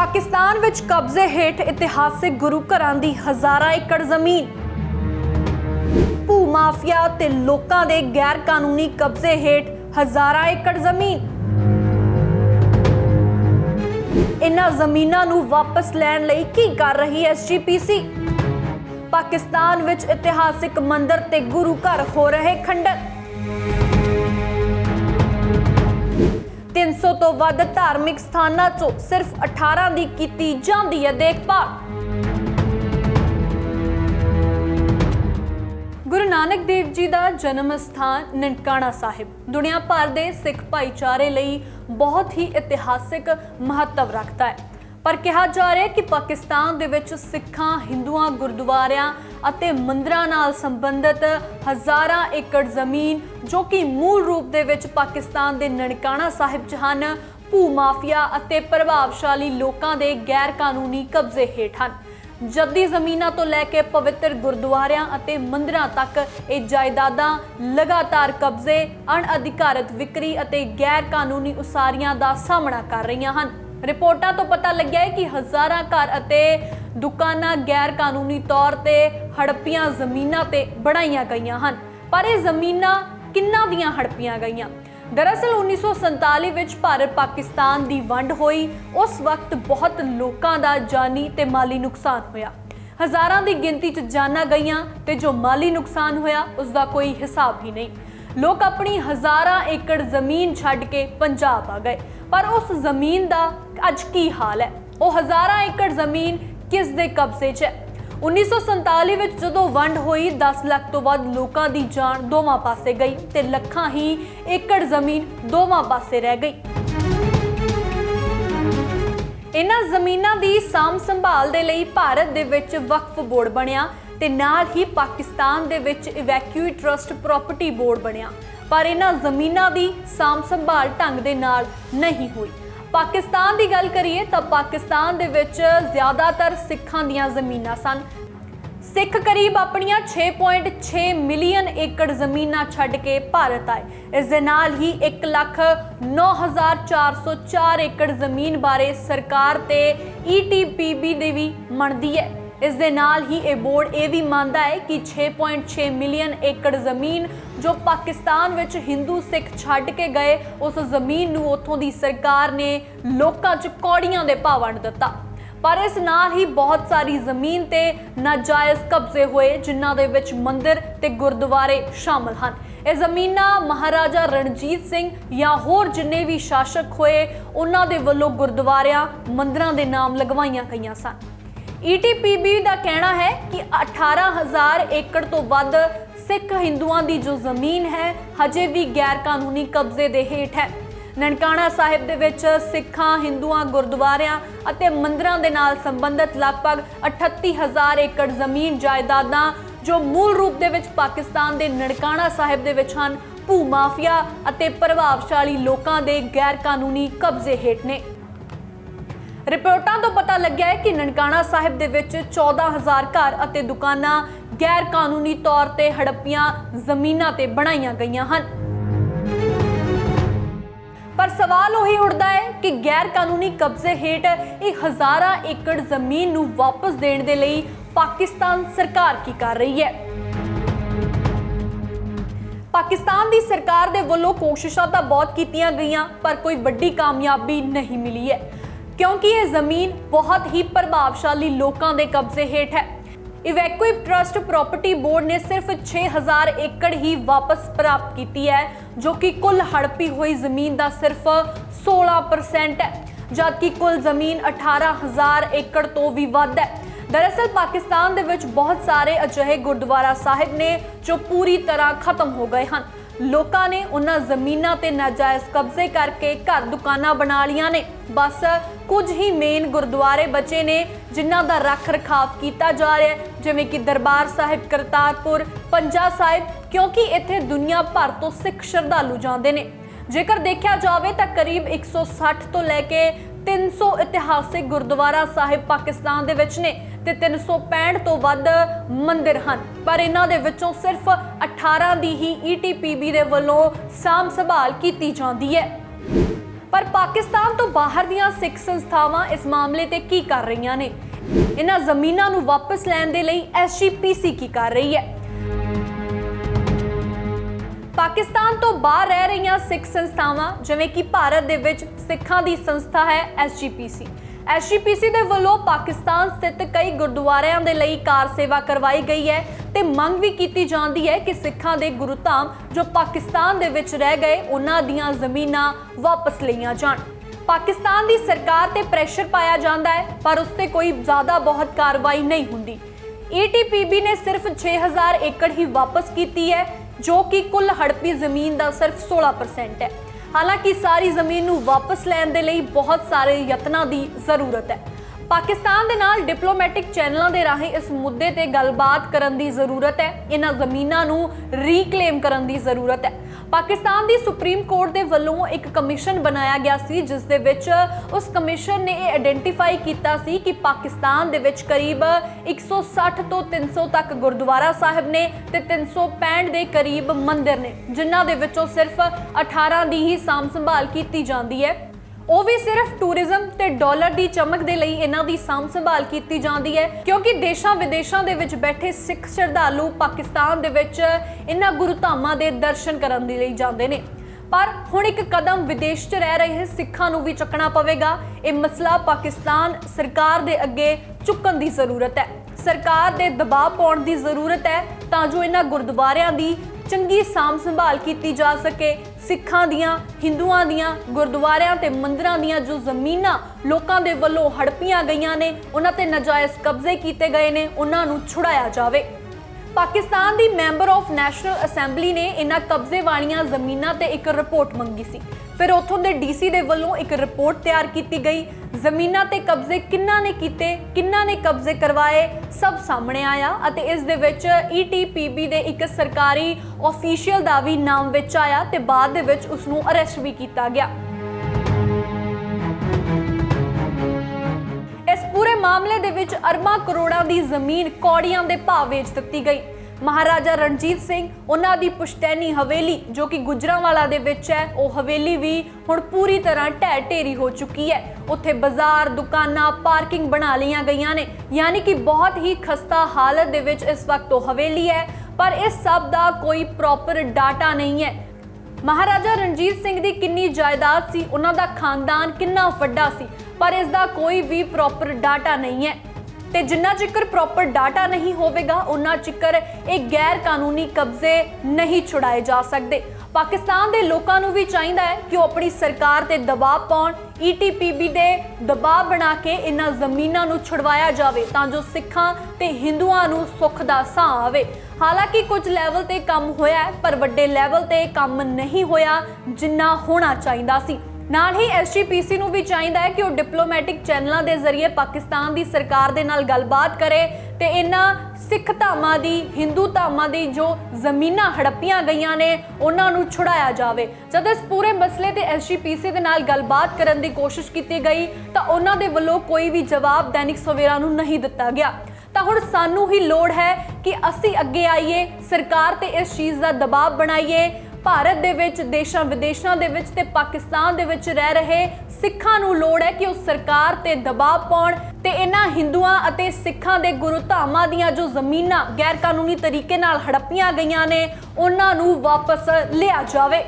ਪਾਕਿਸਤਾਨ ਵਿੱਚ ਕਬਜ਼ੇ ਹੇਠ ਇਤਿਹਾਸਿਕ ਗੁਰੂ ਘਰਾਂ ਦੀ ਹਜ਼ਾਰਾਂ ਏਕੜ ਜ਼ਮੀਨ। ਭੂ ਮਾਫੀਆ ਤੇ ਲੋਕਾਂ ਦੇ ਗੈਰ ਕਾਨੂੰਨੀ ਕਬਜ਼ੇ ਹੇਠ ਹਜ਼ਾਰਾਂ ਏਕੜ ਜ਼ਮੀਨ। ਇਨ੍ਹਾਂ ਜ਼ਮੀਨਾਂ ਨੂੰ ਵਾਪਸ ਲੈਣ ਲਈ ਕੀ ਕਰ ਰਹੀ ਹੈ ਐਸਜੀਪੀਸੀ ਪਾਕਿਸਤਾਨ ਵਿੱਚ ਇਤਿਹਾਸਿਕ ਮੰਦਿਰ ਤੇ ਗੁਰੂ ਘਰ ਹੋ ਰਹੇ ਖੰਡਨ 300 ਤੋਂ ਵੱਧ ਧਾਰਮਿਕ ਸਥਾਨਾਂ 'ਚੋਂ ਸਿਰਫ 18 ਦੀ ਕੀਤੀ ਜਾਂਦੀ ਹੈ ਦੇਖਭਾਲ। ਗੁਰੂ ਨਾਨਕ ਦੇਵ ਜੀ ਦਾ ਜਨਮ ਸਥਾਨ ਨਨਕਾਣਾ ਸਾਹਿਬ, ਦੁਨੀਆ ਭਰ ਦੇ ਸਿੱਖ ਭਾਈਚਾਰੇ ਲਈ ਬਹੁਤ ਹੀ ਇਤਿਹਾਸਿਕ ਮਹੱਤਵ ਰੱਖਦਾ ਹੈ। ਪਰ ਕਿਹਾ ਜਾ ਰਿਹਾ ਹੈ ਕਿ ਪਾਕਿਸਤਾਨ ਦੇ ਵਿੱਚ ਸਿੱਖਾਂ, ਹਿੰਦੂਆਂ, ਗੁਰਦੁਆਰਿਆਂ ਅਤੇ ਮੰਦਰਾਂ ਨਾਲ ਸੰਬੰਧਿਤ ਹਜ਼ਾਰਾਂ ਏਕੜ ਜ਼ਮੀਨ, ਜੋ ਕਿ ਮੂਲ ਰੂਪ ਦੇ ਵਿੱਚ ਪਾਕਿਸਤਾਨ ਦੇ ਨਨਕਾਣਾ ਸਾਹਿਬ 'ਚ ਹਨ, ਭੂ ਮਾਫੀਆ ਅਤੇ ਪ੍ਰਭਾਵਸ਼ਾਲੀ ਲੋਕਾਂ ਦੇ ਗੈਰ ਕਾਨੂੰਨੀ ਕਬਜ਼ੇ ਹੇਠ ਹਨ। ਜੱਦੀ ਜ਼ਮੀਨਾਂ ਤੋਂ ਲੈ ਕੇ ਪਵਿੱਤਰ ਗੁਰਦੁਆਰਿਆਂ ਅਤੇ ਮੰਦਰਾਂ ਤੱਕ ਇਹ ਜਾਇਦਾਦਾਂ ਲਗਾਤਾਰ ਕਬਜ਼ੇ, ਅਣਅਧਿਕਾਰਤ ਵਿਕਰੀ ਅਤੇ ਗੈਰ ਕਾਨੂੰਨੀ ਉਸਾਰੀਆਂ ਦਾ ਸਾਹਮਣਾ ਕਰ ਰਹੀਆਂ ਹਨ। ਰਿਪੋਰਟਾਂ ਤੋਂ ਪਤਾ ਲੱਗਿਆ ਹੈ ਕਿ ਹਜ਼ਾਰਾਂ ਘਰ ਅਤੇ ਦੁਕਾਨਾਂ ਗੈਰ ਕਾਨੂੰਨੀ ਤੌਰ ਤੇ ਹੜਪੀਆਂ ਜ਼ਮੀਨਾਂ ਤੇ ਬਣਾਈਆਂ ਗਈਆਂ ਹਨ। ਪਰ ਇਹ ਜ਼ਮੀਨਾਂ ਕਿੰਨਾਂ ਦੀਆਂ ਹੜਪੀਆਂ ਗਈਆਂ? ਦਰਅਸਲ 1947 ਵਿੱਚ ਭਾਰਤ ਪਾਕਿਸਤਾਨ ਦੀ ਵੰਡ ਹੋਈ। ਉਸ ਵਕਤ ਬਹੁਤ ਲੋਕਾਂ ਦਾ ਜਾਨੀ ਤੇ ਮਾਲੀ ਨੁਕਸਾਨ ਹੋਇਆ। ਹਜ਼ਾਰਾਂ ਦੀ ਗਿਣਤੀ 'ਚ ਜਾਨਾਂ ਗਈਆਂ ਤੇ ਜੋ ਮਾਲੀ ਨੁਕਸਾਨ ਹੋਇਆ ਉਸ ਦਾ ਕੋਈ ਹਿਸਾਬ ਹੀ ਨਹੀਂ। ਲੋਕ ਆਪਣੀ ਹਜ਼ਾਰਾਂ ਏਕੜ ਜ਼ਮੀਨ ਛੱਡ ਕੇ ਪੰਜਾਬ ਆ ਗਏ। ਪਰ ਉਸ ਜ਼ਮੀਨ ਦਾ ਅੱਜ ਕੀ ਹਾਲ ਹੈ? ਉਹ ਹਜ਼ਾਰਾਂ ਏਕੜ ਜ਼ਮੀਨ ਕਿਸ ਦੇ ਕਬਜ਼ੇ 'ਚ ਹੈ? 1947 ਵਿੱਚ ਜਦੋਂ ਵੰਡ ਹੋਈ 10 ਲੱਖ ਤੋਂ ਵੱਧ ਲੋਕਾਂ ਦੀ ਜਾਨ ਦੋਵਾਂ ਪਾਸੇ ਗਈ ਤੇ ਲੱਖਾਂ ਹੀ ਏਕੜ ਜ਼ਮੀਨ ਦੋਵਾਂ ਪਾਸੇ ਰਹਿ ਗਈ। ਇਹਨਾਂ ਜ਼ਮੀਨਾਂ ਦੀ ਸਾਂਭ ਸੰਭਾਲ ਦੇ ਲਈ ਭਾਰਤ ਦੇ ਵਿੱਚ ਵਕਫ ਬੋਰਡ ਬਣਿਆ। ਤੇ ਨਾਲ ਹੀ ਪਾਕਿਸਤਾਨ ਦੇ ਵਿੱਚ ਇਵੈਕਿਊ ਟਰਸਟ ਪ੍ਰਾਪਰਟੀ ਬੋਰਡ ਬਣਿਆ। ਪਰ ਇਹਨਾਂ ਜ਼ਮੀਨਾਂ ਦੀ ਸਾਂਭ ਸੰਭਾਲ ਢੰਗ ਦੇ ਨਾਲ ਨਹੀਂ ਹੋਈ। ਪਾਕਿਸਤਾਨ ਦੀ ਗੱਲ ਕਰੀਏ ਤਾਂ ਪਾਕਿਸਤਾਨ ਦੇ ਵਿੱਚ ਜ਼ਿਆਦਾਤਰ ਸਿੱਖਾਂ ਦੀਆਂ ਜ਼ਮੀਨਾਂ ਸਨ। ਸਿੱਖ ਕਰੀਬ ਆਪਣੀਆਂ 6.6 ਮਿਲੀਅਨ ਏਕੜ ਜ਼ਮੀਨਾਂ ਛੱਡ ਕੇ ਭਾਰਤ ਆਏ। ਇਸ ਦੇ ਨਾਲ ਹੀ 1 ਲੱਖ 9404 ਏਕੜ ਜ਼ਮੀਨ ਬਾਰੇ ਸਰਕਾਰ ਤੇ ਈਟੀਪੀਬੀ ਦੇ ਵੀ ਮੰਨਦੀ ਹੈ। ਇਸ ਦੇ ਨਾਲ ਹੀ ਇਹ ਬੋਰਡ ਇਹ ਵੀ ਮੰਨਦਾ ਹੈ ਕਿ 6.6 ਮਿਲੀਅਨ ਏਕੜ ਜ਼ਮੀਨ ਜੋ ਪਾਕਿਸਤਾਨ ਵਿੱਚ ਹਿੰਦੂ ਸਿੱਖ ਛੱਡ ਕੇ ਗਏ, ਉਸ ਜ਼ਮੀਨ ਨੂੰ ਉੱਥੋਂ ਦੀ ਸਰਕਾਰ ਨੇ ਲੋਕਾਂ 'ਚ ਕੌੜੀਆਂ ਦੇ ਭਾਅ ਵੰਡ ਦਿੱਤਾ। ਪਰ ਇਸ ਨਾਲ ਹੀ ਬਹੁਤ ਸਾਰੀ ਜ਼ਮੀਨ ਤੇ ਨਾਜਾਇਜ਼ ਕਬਜ਼ੇ ਹੋਏ, ਜਿਨ੍ਹਾਂ ਦੇ ਵਿੱਚ ਮੰਦਿਰ ਤੇ ਗੁਰਦੁਆਰੇ ਸ਼ਾਮਲ ਹਨ। ਇਹ ਜ਼ਮੀਨਾਂ ਮਹਾਰਾਜਾ ਰਣਜੀਤ ਸਿੰਘ ਜਾਂ ਹੋਰ ਜਿੰਨੇ ਵੀ ਸ਼ਾਸਕ ਹੋਏ, ਉਹਨਾਂ ਦੇ ਵੱਲੋਂ ਗੁਰਦੁਆਰਿਆਂ, ਮੰਦਰਾਂ ਦੇ ਨਾਮ ਲਗਵਾਈਆਂ ਗਈਆਂ ਸਨ। ਈਟੀਪੀਬੀ ਦਾ ਕਹਿਣਾ ਹੈ ਕਿ 18000 ਏਕੜ ਤੋਂ ਵੱਧ ਸਿੱਖ ਹਿੰਦੂਆਂ ਦੀ ਜੋ ਜ਼ਮੀਨ ਹੈ, ਹਜੇ ਵੀ ਗੈਰ ਕਾਨੂੰਨੀ ਕਬਜ਼ੇ ਦੇ ਹੇਠ ਹੈ। ਨਨਕਾਣਾ ਸਾਹਿਬ ਦੇ ਵਿੱਚ ਸਿੱਖਾਂ, ਹਿੰਦੂਆਂ, ਗੁਰਦੁਆਰਿਆਂ ਅਤੇ ਮੰਦਰਾਂ ਦੇ ਨਾਲ ਸੰਬੰਧਿਤ ਲਗਭਗ 38000 ਏਕੜ ਜ਼ਮੀਨ ਜਾਇਦਾਦਾਂ ਜੋ ਮੂਲ ਰੂਪ ਦੇ ਵਿੱਚ ਪਾਕਿਸਤਾਨ ਦੇ ਨਨਕਾਣਾ ਸਾਹਿਬ ਦੇ ਵਿੱਚ ਹਨ, ਭੂ ਮਾਫੀਆ ਅਤੇ ਪ੍ਰਭਾਵਸ਼ਾਲੀ ਲੋਕਾਂ ਦੇ ਗੈਰ ਕਾਨੂੰਨੀ ਕਬਜ਼ੇ ਹੇਠ ਨੇ। ਰਿਪੋਰਟਾਂ ਤੋਂ ਪਤਾ ਲੱਗਿਆ ਹੈ ਕਿ ਨਨਕਾਣਾ ਸਾਹਿਬ ਦੇ ਵਿੱਚ 14000 ਘਰ ਅਤੇ ਦੁਕਾਨਾਂ ਗੈਰ ਕਾਨੂੰਨੀ ਤੌਰ ਤੇ ਹੜੱਪੀਆਂ ਜ਼ਮੀਨਾਂ ਤੇ ਬਣਾਈਆਂ ਗਈਆਂ ਹਨ। ਪਰ ਸਵਾਲ ਉਹੀ ਉੱਠਦਾ ਹੈ ਕਿ ਗੈਰ ਕਾਨੂੰਨੀ ਕਬਜ਼ੇ ਹੇਠ ਇਹ ਹਜ਼ਾਰਾਂ ਏਕੜ ਜ਼ਮੀਨ ਨੂੰ ਵਾਪਸ ਦੇਣ ਦੇ ਲਈ ਪਾਕਿਸਤਾਨ ਸਰਕਾਰ ਕੀ ਕਰ ਰਹੀ ਹੈ? ਪਾਕਿਸਤਾਨ ਦੀ ਸਰਕਾਰ ਦੇ ਵੱਲੋਂ ਕੋਸ਼ਿਸ਼ਾਂ ਤਾਂ ਬਹੁਤ ਕੀਤੀਆਂ ਗਈਆਂ, ਪਰ ਕੋਈ ਵੱਡੀ ਕਾਮਯਾਬੀ ਨਹੀਂ ਮਿਲੀ ਹੈ। ਕਿਉਂਕਿ ਇਹ ਜ਼ਮੀਨ ਬਹੁਤ ਹੀ ਪ੍ਰਭਾਵਸ਼ਾਲੀ ਲੋਕਾਂ ਦੇ ਕਬਜ਼ੇ ਹੇਠ ਹੈ। ਇਵੈਕੂਏਟ ਟਰਸਟ ਪ੍ਰਾਪਰਟੀ ਬੋਰਡ ਨੇ ਸਿਰਫ 6000 ਏਕੜ ਹੀ ਵਾਪਸ ਪ੍ਰਾਪਤ ਕੀਤੀ ਹੈ, ਜੋ ਕਿ ਕੁੱਲ ਹੜਪੀ ਹੋਈ ਜ਼ਮੀਨ ਦਾ ਸਿਰਫ 16% ਹੈ, ਜਦਕਿ ਕੁੱਲ ਜ਼ਮੀਨ 18000 ਏਕੜ ਤੋਂ ਵੀ ਵੱਧ ਹੈ। ਦਰਅਸਲ, ਪਾਕਿਸਤਾਨ ਦੇ ਵਿੱਚ ਬਹੁਤ ਸਾਰੇ ਅਜਿਹੇ ਗੁਰਦੁਆਰਾ ਸਾਹਿਬ ਨੇ ਜੋ ਪੂਰੀ ਤਰ੍ਹਾਂ ਖਤਮ ਹੋ ਗਏ ਹਨ। ਲੋਕਾਂ ਨੇ ਉਹਨਾਂ ਜ਼ਮੀਨਾਂ ਤੇ ਨਾਜਾਇਜ਼ ਕਬਜ਼ੇ ਕਰਕੇ ਘਰ ਦੁਕਾਨਾਂ ਬਣਾ ਲੀਆਂ ਨੇ। ਬਸ ਕੁਝ ਹੀ ਮੇਨ ਗੁਰਦੁਆਰੇ ਬਚੇ ਨੇ, ਜਿਨ੍ਹਾਂ ਦਾ ਰੱਖ ਰਖਾਵ ਕੀਤਾ ਜਾ ਰਿਹਾ ਹੈ। ਜਿਵੇਂ ਕਿ ਦਰਬਾਰ ਸਾਹਿਬ, ਕਰਤਾਰਪੁਰ, ਪੰਜਾ ਸਾਹਿਬ, ਕਿਉਂਕਿ ਇੱਥੇ ਦੁਨੀਆ ਭਰ ਤੋਂ ਸਿੱਖ ਸ਼ਰਧਾਲੂ ਜਾਂਦੇ ਨੇ। ਜੇਕਰ ਦੇਖਿਆ ਜਾਵੇ ਤਾਂ ਕਰੀਬ 160 ਤੋਂ ਲੈ ਕੇ 300 ਇਤਿਹਾਸਿਕ ਗੁਰਦੁਆਰਾ ਸਾਹਿਬ ਪਾਕਿਸਤਾਨ ਦੇ ਵਿੱਚ ਨੇ। ਤੇ 365 ਤੋਂ ਵੱਧ ਮੰਦਿਰ ਹਨ। ਪਰ ਇਹਨਾਂ ਦੇ ਵਿੱਚੋਂ ਸਿਰਫ 18 ਦੀ ਹੀ ਈਟੀਪੀਬੀ ਦੇ ਵੱਲੋਂ ਸਾਂਭ ਸੰਭਾਲ ਕੀਤੀ ਜਾਂਦੀ ਹੈ। ਪਰ ਪਾਕਿਸਤਾਨ ਤੋਂ ਬਾਹਰ ਦੀਆਂ ਸਿੱਖ ਸੰਸਥਾਵਾਂ ਇਸ ਮਾਮਲੇ ਤੇ ਕੀ ਕਰ ਰਹੀਆਂ ਨੇ? ਇਹਨਾਂ ਜ਼ਮੀਨਾਂ ਨੂੰ ਵਾਪਸ ਲੈਣ ਦੇ ਲਈ ਐਸਜੀਪੀਸੀ ਕੀ ਕਰ ਰਹੀ ਹੈ? ਪਾਕਿਸਤਾਨ ਤੋਂ ਬਾਹਰ ਰਹਿ ਰਹੀਆਂ ਸਿੱਖ ਸੰਸਥਾਵਾਂ, ਜਿਵੇਂ ਕਿ ਭਾਰਤ ਦੇ ਵਿੱਚ ਸਿੱਖਾਂ ਦੀ ਸੰਸਥਾ ਹੈ ਐਸਜੀਪੀਸੀ ਐਸਜੀਪੀਸੀ ਦੇ ਵੱਲੋਂ ਪਾਕਿਸਤਾਨ ਸਥਿਤ ਕਈ ਗੁਰਦੁਆਰਿਆਂ ਦੇ ਲਈ ਕਾਰ ਸੇਵਾ ਕਰਵਾਈ ਗਈ ਹੈ ਤੇ ਮੰਗ ਵੀ ਕੀਤੀ ਜਾਂਦੀ ਹੈ ਕਿ ਸਿੱਖਾਂ ਦੇ ਗੁਰੂ ਧਾਮ ਜੋ ਪਾਕਿਸਤਾਨ ਦੇ ਵਿੱਚ ਰਹਿ ਗਏ, ਉਹਨਾਂ ਦੀਆਂ ਜ਼ਮੀਨਾਂ ਵਾਪਸ ਲਈਆਂ ਜਾਣ। ਪਾਕਿਸਤਾਨ ਦੀ ਸਰਕਾਰ ਤੇ ਪ੍ਰੈਸ਼ਰ ਪਾਇਆ ਜਾਂਦਾ ਹੈ, ਪਰ ਉਸ ਤੇ ਕੋਈ ਜ਼ਿਆਦਾ ਬਹੁਤ ਕਾਰਵਾਈ ਨਹੀਂ ਹੁੰਦੀ। ਈਟੀਪੀਬੀ ਨੇ ਸਿਰਫ 6000 ਏਕੜ ਹੀ ਵਾਪਸ ਕੀਤੀ ਹੈ, ਜੋ ਕਿ ਕੁੱਲ ਹੜਪੀ ਜ਼ਮੀਨ ਦਾ ਸਿਰਫ 16% ਹੈ। ਹਾਲਾਂਕਿ ਸਾਰੀ ਜ਼ਮੀਨ ਨੂੰ ਵਾਪਸ ਲੈਣ ਦੇ ਲਈ ਬਹੁਤ ਸਾਰੇ ਯਤਨਾਂ ਦੀ ਜ਼ਰੂਰਤ ਹੈ। ਪਾਕਿਸਤਾਨ ਦੇ ਨਾਲ ਡਿਪਲੋਮੈਟਿਕ ਚੈਨਲਾਂ ਦੇ ਰਾਹੀਂ ਇਸ ਮੁੱਦੇ ਤੇ ਗੱਲਬਾਤ ਕਰਨ ਦੀ ਜ਼ਰੂਰਤ ਹੈ। ਇਹਨਾਂ ਜ਼ਮੀਨਾਂ ਨੂੰ ਰੀਕਲੇਮ ਕਰਨ ਦੀ ਜ਼ਰੂਰਤ ਹੈ। ਪਾਕਿਸਤਾਨ ਦੀ ਸੁਪਰੀਮ ਕੋਰਟ ਦੇ ਵੱਲੋਂ ਇੱਕ ਕਮਿਸ਼ਨ ਬਣਾਇਆ ਗਿਆ ਸੀ, ਜਿਸ ਦੇ ਵਿੱਚ ਉਸ ਕਮਿਸ਼ਨ ਨੇ ਇਹ ਆਇਡੈਂਟੀਫਾਈ ਕੀਤਾ ਸੀ ਕਿ ਪਾਕਿਸਤਾਨ ਦੇ ਵਿੱਚ ਕਰੀਬ 160 ਤੋਂ 300 ਤੱਕ ਗੁਰਦੁਆਰਾ ਸਾਹਿਬ ਨੇ ਤੇ 365 ਦੇ ਕਰੀਬ ਮੰਦਿਰ ਨੇ, ਜਿਨ੍ਹਾਂ ਦੇ ਵਿੱਚੋਂ ਸਿਰਫ 18 ਦੀ ਹੀ ਸਾਂਭ ਸੰਭਾਲ ਕੀਤੀ ਜਾਂਦੀ ਹੈ। ਉਹ ਵੀ ਸਿਰਫ ਟੂਰਿਜ਼ਮ ਤੇ ਡਾਲਰ ਦੀ ਚਮਕ ਦੇ ਲਈ ਇਹਨਾਂ ਦੀ ਸਾਂਭ ਸੰਭਾਲ ਕੀਤੀ ਜਾਂਦੀ ਹੈ, ਕਿਉਂਕਿ ਦੇਸ਼ਾਂ ਵਿਦੇਸ਼ਾਂ ਦੇ ਵਿੱਚ ਬੈਠੇ ਸਿੱਖ ਸ਼ਰਧਾਲੂ ਪਾਕਿਸਤਾਨ ਦੇ ਵਿੱਚ ਇਹਨਾਂ ਗੁਰੂ ਧਾਮਾਂ ਦੇ ਦਰਸ਼ਨ ਕਰਨ ਦੇ ਲਈ ਜਾਂਦੇ ਨੇ। ਪਰ ਹੁਣ ਇੱਕ ਕਦਮ ਵਿਦੇਸ਼ 'ਚ ਰਹਿ ਰਹੇ ਸਿੱਖਾਂ ਨੂੰ ਵੀ ਚੱਕਣਾ ਪਵੇਗਾ। ਇਹ ਮਸਲਾ ਪਾਕਿਸਤਾਨ ਸਰਕਾਰ ਦੇ ਅੱਗੇ ਚੁੱਕਣ ਦੀ ਜ਼ਰੂਰਤ ਹੈ। ਸਰਕਾਰ ਦੇ ਦਬਾਅ ਪਾਉਣ ਦੀ ਜ਼ਰੂਰਤ ਹੈ ਤਾਂ ਜੋ ਇਹਨਾਂ ਗੁਰਦੁਆਰਿਆਂ ਦੀ ਚੰਗੀ ਸਾਂਭ ਸੰਭਾਲ ਕੀਤੀ ਜਾ ਸਕੇ। ਸਿੱਖਾਂ ਦੀਆਂ, ਹਿੰਦੂਆਂ ਦੀਆਂ, ਗੁਰਦੁਆਰਿਆਂ ਤੇ ਮੰਦਿਰਾਂ ਦੀਆਂ ਜੋ ਜ਼ਮੀਨਾਂ ਲੋਕਾਂ ਦੇ ਵੱਲੋਂ ਹੜਪੀਆਂ ਗਈਆਂ ਨੇ, ਉਹਨਾਂ ਤੇ ਨਾਜਾਇਜ਼ ਕਬਜ਼ੇ ਕੀਤੇ ਗਏ ਨੇ, ਉਹਨਾਂ ਨੂੰ ਛੁਡਾਇਆ ਜਾਵੇ। ਪਾਕਿਸਤਾਨ ਦੀ ਮੈਂਬਰ ਆਫ ਨੈਸ਼ਨਲ ਅਸੈਂਬਲੀ ਨੇ ਇਹਨਾਂ ਕਬਜ਼ੇ ਵਾਲੀਆਂ ਜ਼ਮੀਨਾਂ ਤੇ ਇੱਕ ਰਿਪੋਰਟ ਮੰਗੀ ਸੀ। ਫਿਰ ਉੱਥੋਂ ਦੇ ਡੀਸੀ ਦੇ ਵੱਲੋਂ ਇੱਕ ਰਿਪੋਰਟ ਤਿਆਰ ਕੀਤੀ ਗਈ। ਜ਼ਮੀਨਾਂ ਤੇ ਕਬਜ਼ੇ ਕਿੰਨਾਂ ਨੇ ਕੀਤੇ, ਕਿੰਨਾਂ ਨੇ ਕਬਜ਼ੇ ਕਰਵਾਏ, ਸਭ ਸਾਹਮਣੇ ਆਇਆ ਅਤੇ ਇਸ ਦੇ ਵਿੱਚ ਈਟੀਪੀਬੀ ਦੇ ਇੱਕ ਸਰਕਾਰੀ ਅਫੀਸ਼ੀਅਲ ਦਾ ਵੀ ਨਾਮ ਵਿੱਚ ਆਇਆ ਤੇ ਬਾਅਦ ਦੇ ਵਿੱਚ ਉਸ ਨੂੰ ਅਰੈਸਟ ਵੀ ਕੀਤਾ ਗਿਆ। ਮਾਮਲੇ ਦੇ ਵਿੱਚ ਅਰਬਾਂ ਕਰੋੜਾਂ ਦੀ ਜ਼ਮੀਨ ਕੌੜੀਆਂ ਦੇ ਭਾਅ ਵੇਚ ਦਿੱਤੀ ਗਈ। ਮਹਾਰਾਜਾ ਰਣਜੀਤ ਸਿੰਘ, ਉਹਨਾਂ ਦੀ ਪੁਸ਼ਤੈਨੀ ਹਵੇਲੀ, ਜੋ ਕਿ ਗੁਜਰਾਂਵਾਲਾ ਦੇ ਵਿੱਚ ਹੈ, ਉਹ ਹਵੇਲੀ ਵੀ ਹੁਣ ਪੂਰੀ ਤਰ੍ਹਾਂ ਢਹਿ ਢੇਰੀ ਹੋ ਚੁੱਕੀ ਹੈ। ਉੱਥੇ ਬਾਜ਼ਾਰ, ਦੁਕਾਨਾਂ, ਪਾਰਕਿੰਗ ਬਣਾ ਲਈਆਂ ਗਈਆਂ ਨੇ। ਯਾਨੀ ਕਿ ਬਹੁਤ ਹੀ ਖਸਤਾ ਹਾਲਤ ਦੇ ਵਿੱਚ ਇਸ ਵਕਤ ਉਹ ਹਵੇਲੀ ਹੈ, ਪਰ ਇਸ ਸਭ ਦਾ ਕੋਈ ਪ੍ਰੋਪਰ ਡਾਟਾ ਨਹੀਂ ਹੈ। ਮਹਾਰਾਜਾ ਰਣਜੀਤ ਸਿੰਘ ਦੀ ਕਿੰਨੀ ਜਾਇਦਾਦ ਸੀ, ਉਹਨਾਂ ਦਾ ਖਾਨਦਾਨ ਕਿੰਨਾ ਵੱਡਾ ਸੀ, ਪਰ ਇਸ ਦਾ ਕੋਈ ਵੀ ਪ੍ਰੋਪਰ ਡਾਟਾ ਨਹੀਂ ਹੈ। ਤੇ ਜਿੰਨਾ ਚਿਕਰ ਪ੍ਰੋਪਰ ਡਾਟਾ ਨਹੀਂ ਹੋਵੇਗਾ ਉਹਨਾਂ ਚਿਕਰ ਇਹ ਗੈਰ ਕਾਨੂੰਨੀ ਕਬਜ਼ੇ ਨਹੀਂ ਛੁਡਾਏ ਜਾ ਸਕਦੇ। ਪਾਕਿਸਤਾਨ ਦੇ ਲੋਕਾਂ ਨੂੰ ਵੀ ਚਾਹੀਦਾ ਹੈ ਕਿ ਉਹ ਆਪਣੀ ਸਰਕਾਰ ਤੇ ਦਬਾਅ ਪਾਉਣ ਈਟੀਪੀਬੀ ਦੇ ਦਬਾਅ ਬਣਾ ਕੇ ਇਹਨਾਂ ਜ਼ਮੀਨਾਂ ਨੂੰ ਛੁਡਵਾਇਆ ਜਾਵੇ ਤਾਂ ਜੋ ਸਿੱਖਾਂ ਤੇ ਹਿੰਦੂਆਂ ਨੂੰ ਸੁੱਖ ਦਾ ਸਾਹ ਆਵੇ। ਹਾਲਾਂਕਿ ਕੁਝ ਲੈਵਲ ਤੇ ਕੰਮ ਹੋਇਆ ਪਰ ਵੱਡੇ ਲੈਵਲ ਤੇ ਕੰਮ ਨਹੀਂ ਹੋਇਆ ਜਿੰਨਾ ਹੋਣਾ ਚਾਹੀਦਾ ਸੀ। ਨਾਲ ਹੀ ਐਸਜੀਪੀਸੀ ਨੂੰ ਵੀ ਚਾਹੀਦਾ ਹੈ ਕਿ ਉਹ ਡਿਪਲੋਮੈਟਿਕ ਚੈਨਲਾਂ ਦੇ ਜ਼ਰੀਏ ਪਾਕਿਸਤਾਨ ਦੀ ਸਰਕਾਰ ਦੇ ਨਾਲ ਗੱਲਬਾਤ ਕਰੇ ਤੇ ਇਹਨਾਂ ਸਿੱਖ ਧਾਮਾਂ ਦੀ, ਹਿੰਦੂ ਧਾਮਾਂ ਦੀ ਜੋ ਜ਼ਮੀਨਾਂ ਹੜੱਪੀਆਂ ਗਈਆਂ ਨੇ, ਉਹਨਾਂ ਨੂੰ ਛੁਡਾਇਆ ਜਾਵੇ। ਜਦ ਇਸ ਪੂਰੇ ਮਸਲੇ ਤੇ ਐਸਜੀਪੀਸੀ ਦੇ ਨਾਲ ਗੱਲਬਾਤ ਕਰਨ ਦੀ ਕੋਸ਼ਿਸ਼ ਕੀਤੀ ਗਈ, ਤਾਂ ਉਹਨਾਂ ਦੇ ਵੱਲੋਂ ਕੋਈ ਵੀ ਜਵਾਬ ਦੈਨਿਕ ਸਵੇਰਾ ਨੂੰ ਨਹੀਂ ਦਿੱਤਾ ਗਿਆ। ਤਾਂ ਹੁਣ ਸਾਨੂੰ ਹੀ ਲੋੜ ਹੈ ਕਿ ਅਸੀਂ ਅੱਗੇ ਆਈਏ, ਸਰਕਾਰ ਤੇ ਇਸ ਚੀਜ਼ ਦਾ ਦਬਾਅ ਬਣਾਈਏ ਭਾਰਤ ਦੇ ਵਿੱਚ, ਦੇਸ਼ਾਂ ਵਿਦੇਸ਼ਾਂ ਦੇ ਵਿੱਚ ਤੇ ਪਾਕਿਸਤਾਨ ਦੇ ਵਿੱਚ ਰਹਿ ਰਹੇ ਸਿੱਖਾਂ ਨੂੰ ਲੋੜ ਹੈ ਕਿ ਉਹ ਸਰਕਾਰ ਤੇ ਦਬਾਅ ਪਾਉਣ ਤੇ ਇਹਨਾਂ ਹਿੰਦੂਆਂ ਅਤੇ ਸਿੱਖਾਂ ਦੇ ਗੁਰੂ ਧਾਮਾਂ ਦੀਆਂ ਜੋ ਜ਼ਮੀਨਾਂ ਗੈਰ ਕਾਨੂੰਨੀ ਤਰੀਕੇ ਨਾਲ ਹੜੱਪੀਆਂ ਗਈਆਂ ਨੇ, ਉਹਨਾਂ ਨੂੰ ਵਾਪਸ ਲਿਆ ਜਾਵੇ।